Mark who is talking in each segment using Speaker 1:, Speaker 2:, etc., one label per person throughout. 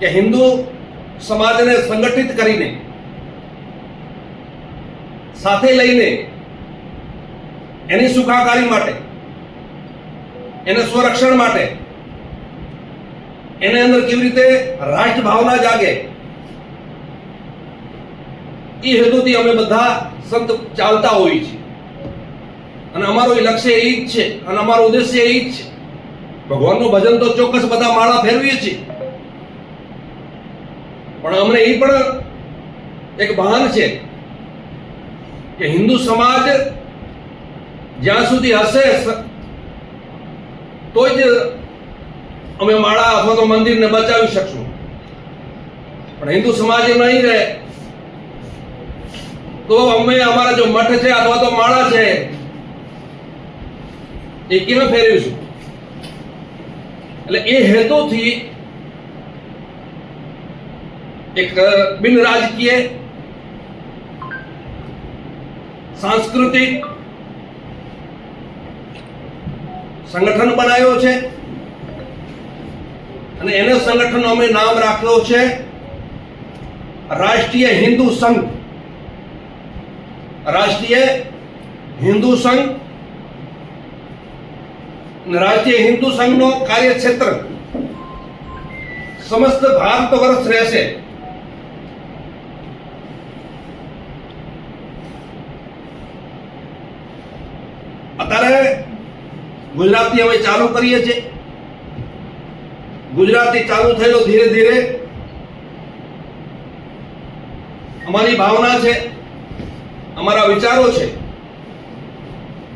Speaker 1: કે હિન્દુ સમાજને સંગઠિત કરીને, સાથે લઈને એની સુખાકારી માટે, એને સ્વરક્ષણ માટે, એને અંદર કેવી રીતે રાષ્ટ્ર ભાવના જાગે એ હેતુથી અમે બધા સંત ચાલતા હોઈએ છીએ. અને અમારું લક્ષ્ય એ જ છે, અને અમારો ઉદ્દેશ્ય એ જ છે. ભગવાનનું ભજન તો ચોક્કસ બધા માળા ફેરવીએ છીએ. પણ અમને એ પણ એક ભાન છે કે હિન્દુ સમાજ જ્યાં સુધી હશે તો જ અમે માળા અથવા તો મંદિરને બચાવી શકશું. પણ હિન્દુ સમાજ નહીં રહે, તો અમે અમારા જો મઠ છે અથવા તો માળા છે, એ કેમ ફેરવીશું? એટલે એ હેતુથી એક બિન રાજકીય સાંસ્કૃતિક સંગઠન બનાવ્યો છે. અને એને સંગઠન અમે નામ રાખ્યો છે રાષ્ટ્રીય હિન્દુ સંઘ. રાષ્ટ્રીય હિન્દુ સંઘ રાષ્ટ્રીય હિન્દુ સંઘનો કાર્યક્ષેત્ર સમસ્ત ભારત વર્ષ રહેશે. અત્યારે ગુજરાતી અમે ચાલુ કરીએ છીએ. ગુજરાતી ચાલુ થયેલો ધીરે ધીરે અમારી ભાવના છે, અમારા વિચારો છે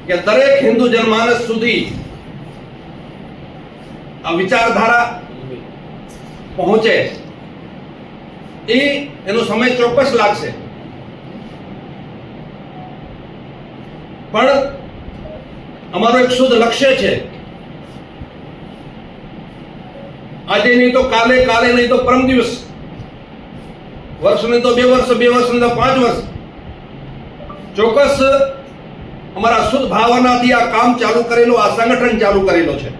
Speaker 1: કે દરેક હિન્દુ જનમાનસ સુધી આ વિચારધારા પહોંચે. એ એનો સમય ચોક્કસ લાગશે. પણ અમારું એક શુદ્ધ લક્ષ્ય છે. આજે નહીં તો કાલે કાલે નહીં તો પરમ દિવસ. વર્ષ નહીં તો બે વર્ષ બે વર્ષ નહીં તો પાંચ વર્ષ. ચોક્કસ અમારા શુદ્ધ ભાવનાથી આ કામ ચાલુ કરેલું, આ સંગઠન ચાલુ કરેલો છે.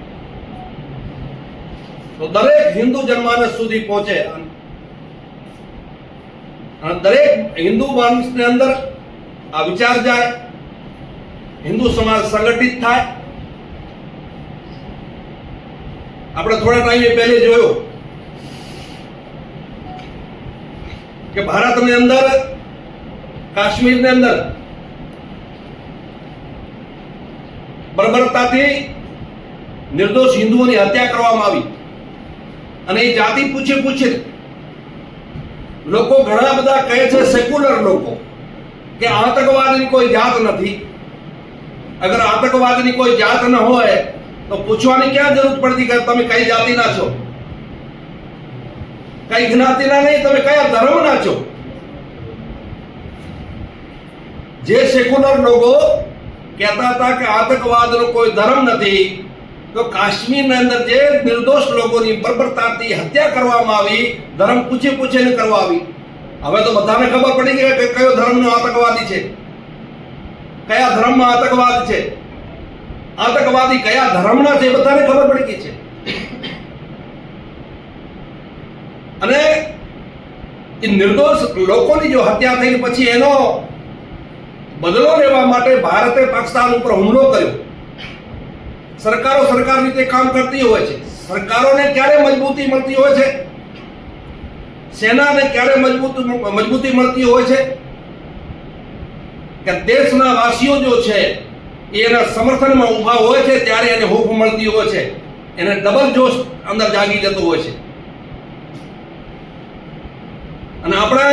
Speaker 1: તો દરેક હિન્દુ જન્માનસ સુધી પહોંચે. અને દરેક હિન્દુ માણસની અંદર આ વિચાર જાય હિન્દુ સમાજ સંગઠિત થાય. આપણે થોડા ટાઈમે પહેલે જોયું કે ભારતની અંદર, કાશ્મીરની અંદર બર્બરતાથી નિર્દોષ હિન્દુઓની હત્યા કરવામાં આવી. અને એ જાતિ પૂછે પૂછે લોકો ઘણા બધા કહે છે સેક્યુલર લોકો, કે આતંકવાદની કોઈ જાત નથી. અગર આતંકવાદની કોઈ જાત ન હોય, તો પૂછવાની ક્યાં જરૂર પડતી કે તમે કઈ જાતિના છો? કઈ જ્ઞાતિના નહીં, તમે કયા ધર્મના છો? જે સેક્યુલર લોકો કહેતા હતા કે આતંકવાદનો કોઈ ધર્મ નથી, તો કાશ્મીરના અંદર જે નિર્દોષ લોકોની બર્બરતાથી હત્યા કરવામાં આવી, ધર્મ પૂછી પૂછીને કરવા આવી. હવે તો બધાને ખબર પડી ગઈ કે કયો ધર્મનો આતંકવાદી છે. કયા ધર્મમાં આતંકવાદ છે? આતંકવાદી કયા ધર્મના છે બધાને ખબર પડી ગઈ છે. અને એ નિર્દોષ લોકોની જો હત્યા થઈ પછી એનો બદલો લેવા માટે ભારતે પાકિસ્તાન ઉપર હુમલો કર્યો. સરકારો સરકાર રીતે કામ કરતી હોય છે. સરકારોને ક્યારે મજબૂતી મળતી હોય છે? સેનાને ક્યારે મજબૂત મજબૂતી મળતી હોય છે? કે દેશના વાસીઓ જો છે, એ એના સમર્થનમાં ઊભા હોય છે, ત્યારે એને હૂફ મળતી હોય છે. એને ડબલ જોશ અંદર જાગી જતો હોય છે. અને આપણા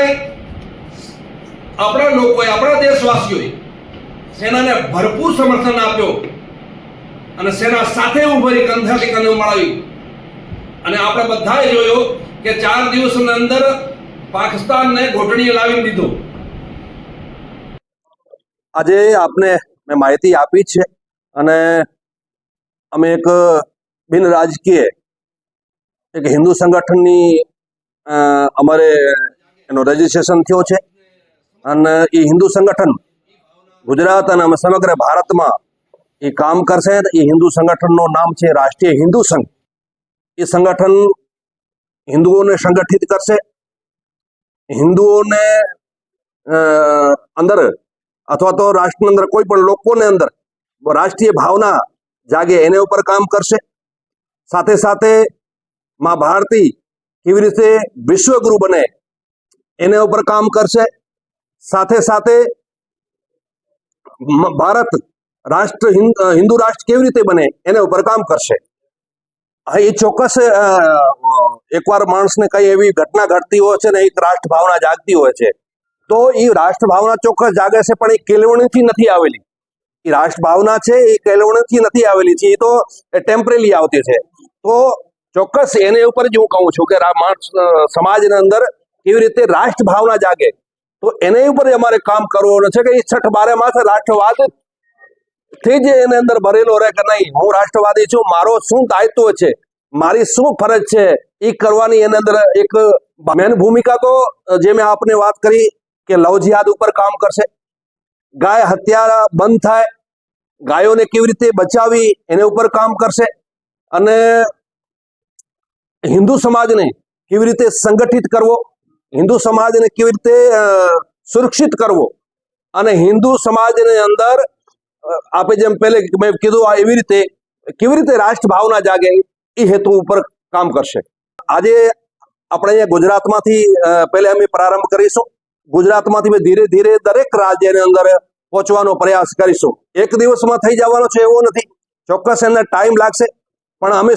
Speaker 1: આપણા લોકોએ, આપણા દેશવાસીઓએ સેનાને ભરપૂર સમર્થન આપ્યો અને સેના સાથે ઉભરી કંધાથી કંધો મળાવી અને આપણે બધાએ જોયો કે ચાર દિવસની અંદર પાકિસ્તાનને ઘોટણીએ લાવી દીધો.
Speaker 2: આજે આપને મેં માહિતી આપી છે અને અમે એક બિન રાજકીય, એક હિન્દુ સંગઠનની અમારે એનો રજીસ્ટ્રેશન થયો છે. અને એ હિન્દુ સંગઠન ગુજરાત અને અમે સમગ્ર ભારતમાં એ કામ કરશે. એ હિન્દુ સંગઠનનું નામ છે રાષ્ટ્રીય હિન્દુ સંઘ. એ સંગઠન હિન્દુઓને સંગઠિત કરશે. હિન્દુઓને અંદર અથવા તો રાષ્ટ્રની અંદર કોઈ પણ લોકોને અંદર રાષ્ટ્રીય ભાવના જાગે એને ઉપર કામ કરશે. સાથે સાથે માં ભારતી કેવી રીતે વિશ્વગુરુ બને એના ઉપર કામ કરશે. સાથે સાથે ભારત રાષ્ટ્ર હિન્દ- રાષ્ટ્ર કેવી રીતે બને એના ઉપર કામ કરશે. એ ચોક્કસ એકવાર માણસને કઈ એવી ઘટના ઘટતી હોય છે ને એક રાષ્ટ્ર ભાવના જાગતી હોય છે તો એ રાષ્ટ્રભાવના ચોક્કસ જાગે છે, પણ એ કેળવણીથી નથી આવેલી. એ રાષ્ટ્રભાવના છે, એ કેળવણીથી નથી આવેલી છે એ તો ટેમ્પરરી આવતી છે. તો ચોક્કસ એને ઉપર જ હું કહું છું કે સમાજની અંદર કેવી રીતે રાષ્ટ્રભાવના જાગે. તો એને ઉપર અમારે કામ કરવાનું છે કે એ છઠ બારે માસ રાષ્ટ્રવાદથી જ એની અંદર ભરેલો રહે કે નહીં. હું રાષ્ટ્રવાદી છું, મારો શું દાયિત્વ છે? મારી શું ફરજ છે? એ કરવાની એની અંદર એક મેન ભૂમિકા તો જે મેં આપને વાત કરી કે લવ જિહાદ ઉપર કામ કરશે? ગાય હત્યા બંધ થાય, ગાયોને કેવી રીતે બચાવી એના ઉપર કામ કરશે? અને હિન્દુ સમાજને કેવી રીતે સંગઠિત કરવો? હિન્દુ સમાજને કેવી રીતે સુરક્ષિત કરવો? અને હિન્દુ સમાજની અંદર આપે જેમ પહેલે મેં કીધું આ એવી રીતે, કેવી રીતે રાષ્ટ્ર ભાવના જાગે એ હેતુ ઉપર કામ કરશે? આજે આપણે અહીંયા ગુજરાતમાંથી પહેલે અમે પ્રારંભ કરીશું. ગુજરાતમાંથી અમે ધીરે ધીરે દરેક રાજ્યની અંદર પહોંચવાનો પ્રયાસ કરીશું. એક દિવસમાં થઈ જવાનો છે એવો નથી. ચોક્કસ એને ટાઈમ લાગશે. પણ અમે